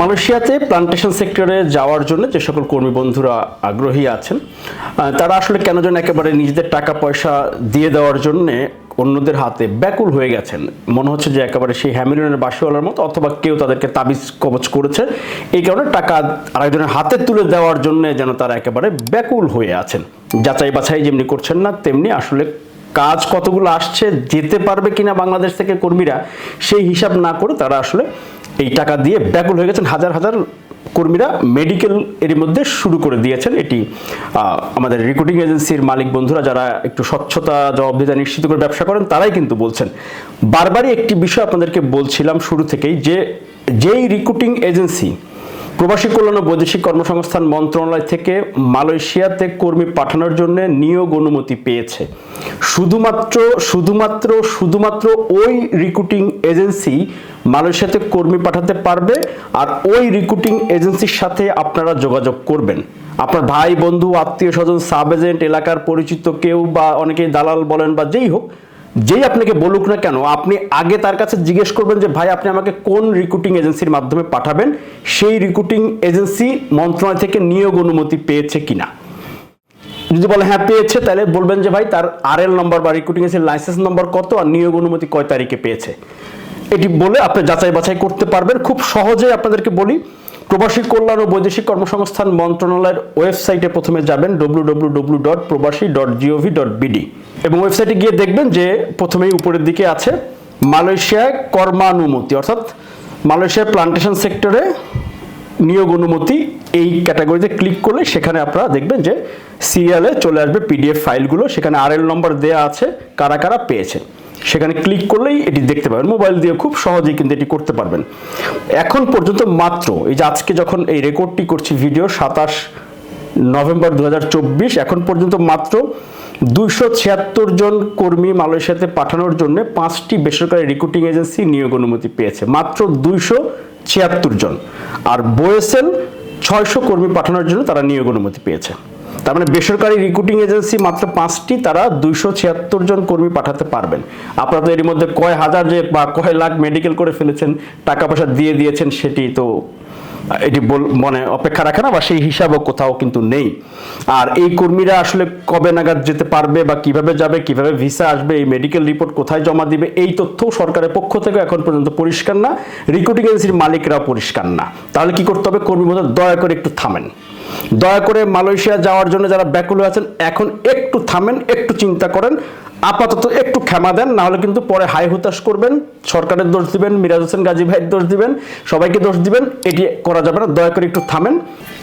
মালয়েশিয়াতে প্লান্টেশন সেক্টরে যাওয়ার জন্য যে সকল কর্মী বন্ধুরা আগ্রহী আছেন তারা আসলে কেন যেন একেবারে নিজেদের টাকা পয়সা দিয়ে দেওয়ার জন্যে অন্যদের হাতে ব্যাকুল হয়ে গেছেন। মনে হচ্ছে যে একেবারে সেই হ্যামিলনের বাসিওয়ালার মতো অথবা কেউ তাদেরকে তাবিজ কবচ করেছে। এই কারণে টাকা আরেকজনের হাতে তুলে দেওয়ার জন্য যেন তারা একেবারে ব্যাকুল হয়ে আছেন। যাচাই বাছাই যেমনি করছেন না, তেমনি আসলে কাজ কতগুলো আসছে, যেতে পারবে কিনা বাংলাদেশ থেকে কর্মীরা, সেই হিসাব না করে তারা আসলে এই টাকা দিয়ে ব্যাকুল হয়ে গেছেন। হাজার হাজার কর্মীরা মেডিকেল এর মধ্যে শুরু করে দিয়েছেন এটি। আমাদের রিক্রুটিং এজেন্সির মালিক বন্ধুরা যারা একটু স্বচ্ছতা, জবাবদিহিতা নিশ্চিত করে ব্যবসা করেন, তারাই কিন্তু বলছেন। বারবারই একটি বিষয় আপনাদেরকে বলছিলাম শুরু থেকেই যে, যেই রিক্রুটিং এজেন্সি প্রবাসী কল্যাণ ও বৈদেশিক কর্মসংস্থান মন্ত্রণালয় থেকে মালয়েশিয়াতে কর্মী পাঠানোর জন্য নিয়োগ অনুমতি পেয়েছে। শুধুমাত্র শুধুমাত্র শুধুমাত্র ওই রিক্রুটিং এজেন্সি মালয়েশিয়াতে কর্মী পাঠাতে পারবে আর ওই রিক্রুটিং এজেন্সির সাথে আপনারা যোগাযোগ করবেন। আপনার ভাই, বন্ধু আত্মীয় স্বজন সাব এজেন্ট এলাকার পরিচিত কেউ বা অনেকেই দালাল বলেন বা যেই হোক যেই আপনাকে বলুক না কেন, আপনি আগে তার কাছে জিজ্ঞেস করবেন যে, ভাই, আপনি আমাকে কোন রিক্রুটিং এজেন্সির মাধ্যমে পাঠাবেন? সেই রিক্রুটিং এজেন্সি মন্ত্রণালয় থেকে নিয়োগ অনুমতি পেয়েছে কিনা। যদি বলে হ্যাঁ পেয়েছে, তাহলে বলবেন যে, ভাই, তার আর এল নম্বর বা রিক্রুটিং এজেন্সির লাইসেন্স নম্বর কত আর নিয়োগ অনুমতি কয় তারিখে পেয়েছে? এটি বলে আপনি যাচাই বাছাই করতে পারবেন। খুব সহজে আপনাদেরকে বলি প্রবাসী কল্যাণ ও বৈদেশিক কর্মসংস্থান মন্ত্রণালয়ের ওয়েবসাইটে প্রথমে যাবেন W W W dot Probashi dot dot BD এবং ওয়েবসাইটে গিয়ে দেখবেন যে প্রথমেই উপরের দিকে আছে মালয়েশিয়ায় কর্মানুমতি, অর্থাৎ মালয়েশিয়ার প্লান্টেশন সেক্টরে নিয়োগ অনুমতি এই ক্যাটাগরিতে ক্লিক করলে সেখানে আপনারা দেখবেন যে সিরিয়ালে চলে আসবে পিডিএফ ফাইলগুলো সেখানে আরএল নম্বর দেওয়া আছে, কারা কারা পেয়েছে। সেখানে ক্লিক করলেই এটি দেখতে পাবেন। মোবাইল দিয়ে খুব সহজেই কিন্তু এটি করতে পারবেন। এখন পর্যন্ত মাত্র, এই যে আজকে যখন এই রেকর্ডটি করছি ভিডিও সাতাশ নভেম্বর দু হাজার চব্বিশ, এখন পর্যন্ত মাত্র দুইশো ছিয়াত্তর জন কর্মী মালয়েশিয়াতে পাঠানোর জন্য পাঁচটি বেসরকারি রিক্রুটিং এজেন্সি নিয়োগ অনুমতি পেয়েছে। মাত্র দুইশো ছিয়াত্তর জন। আর বোয়েসেল ছয়শো কর্মী পাঠানোর জন্য তারা নিয়োগ অনুমতি পেয়েছে। তার মানে বেসরকারি রিক্রুটিং এজেন্সি মাত্র পাঁচটি, তারা দুইশো ছিয়াত্তর জন কর্মী পাঠাতে পারবেন। আপনারা তো এর মধ্যে কয় হাজার যে বা কয় লাখ মেডিকেল করে ফেলেছেন টাকা পয়সা দিয়ে দিয়েছেন, সেটি তো এটি মানে অপেক্ষা রাখে না বা সেই হিসাবও কোথাও কিন্তু নেই। আর এই কর্মীরা আসলে কবে নাগাদ যেতে পারবে বা কীভাবে যাবে, কীভাবে ভিসা আসবে, এই মেডিকেল রিপোর্ট কোথায় জমা দিবে, এই তথ্য সরকারের পক্ষ থেকে এখন পর্যন্ত পরিষ্কার না রিক্রুটিং এজেন্সির মালিকরা পরিষ্কার না। তাহলে কি করতে হবে? কর্মী দয়া করে একটু থামেন। দয়া করে মালয়েশিয়া যাওয়ার জন্য যারা ব্যাকুল আছেন এখন একটু থামেন একটু চিন্তা করেন। আপাতত একটু ক্ষমা দেন না হলে কিন্তু পরে হাই হুতাশ করবেন, সরকারের দোষ দিবেন, মিরাজ হোসেন গাজী ভাইয়ের দোষ দিবেন, সবাইকে দোষ দিবেন, এটি করা যাবে না, দয়া করে একটু থামেন,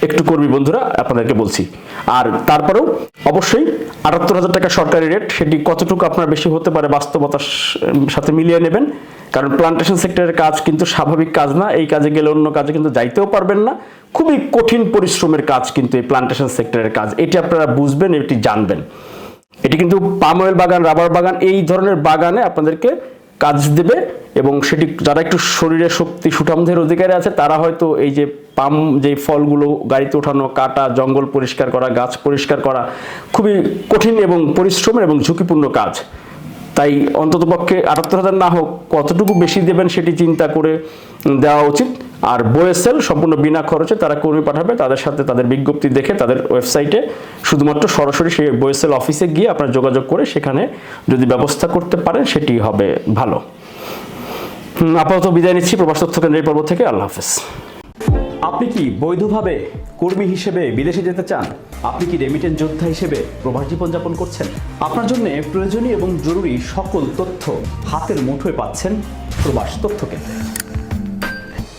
একটু কর্মী বন্ধুরা আপনাদেরকে বলছি। আর তারপরেও অবশ্যই আটাত্তর হাজার টাকা সরকারি রেট, সেটি কতটুকু আপনার বেশি হতে পারে বাস্তবতার সাথে মিলিয়ে নেবেন, কারণ প্লান্টেশন সেক্টরের কাজ কিন্তু স্বাভাবিক কাজ না, এই কাজে গেলে অন্য কাজে কিন্তু যাইতেও পারবেন না, খুবই কঠিন পরিশ্রমের কাজ কিন্তু এই প্লান্টেশন সেক্টরের কাজ, এটি আপনারা বুঝবেন, এটি জানবেন। এটি কিন্তু পাম অয়েল বাগান, রাবার বাগান, এই ধরনের বাগানে আপনাদেরকে কাজ দেবে এবং সেটি যারা একটু শরীরে শক্তি সুঠামদের অধিকারী আছে, তারা হয়তো এই যে পাম যে ফলগুলো, গাড়িতে ওঠানো, কাটা, জঙ্গল পরিষ্কার করা, গাছ পরিষ্কার করা, খুবই কঠিন এবং পরিশ্রমের এবং ঝুঁকিপূর্ণ কাজ। তাই অন্ততপক্ষে আটাত্তর হাজার না হোক, কতটুকু বেশি দেবেন সেটি চিন্তা করে দেওয়া উচিত। আর বোয়েসেল সম্পূর্ণ বিনা খরচে তারা কর্মী পাঠাবে। তাদের সাথে তাদের বিজ্ঞপ্তি দেখে তাদের ওয়েবসাইটে শুধুমাত্র সরাসরি সেই বোয়েসেল অফিসে গিয়ে আপনারা যোগাযোগ করে সেখানে যদি ব্যবস্থা করতে পারেন, সেটি হবে ভালো। আপাতত বিদায় নিচ্ছি। প্রবাস তথ্য কেন্দ্রের পর্ব থেকে আল্লাহ হাফেজ। আপনি কি বৈধভাবে কর্মী হিসেবে বিদেশে যেতে চান? আপনি কি রেমিটেন্স যোদ্ধা হিসেবে প্রবাস জীবনযাপন করছেন? আপনার জন্য প্রয়োজনীয় এবং জরুরি সকল তথ্য হাতের মুঠোয় পাচ্ছেন প্রবাস তথ্য কেন্দ্রে।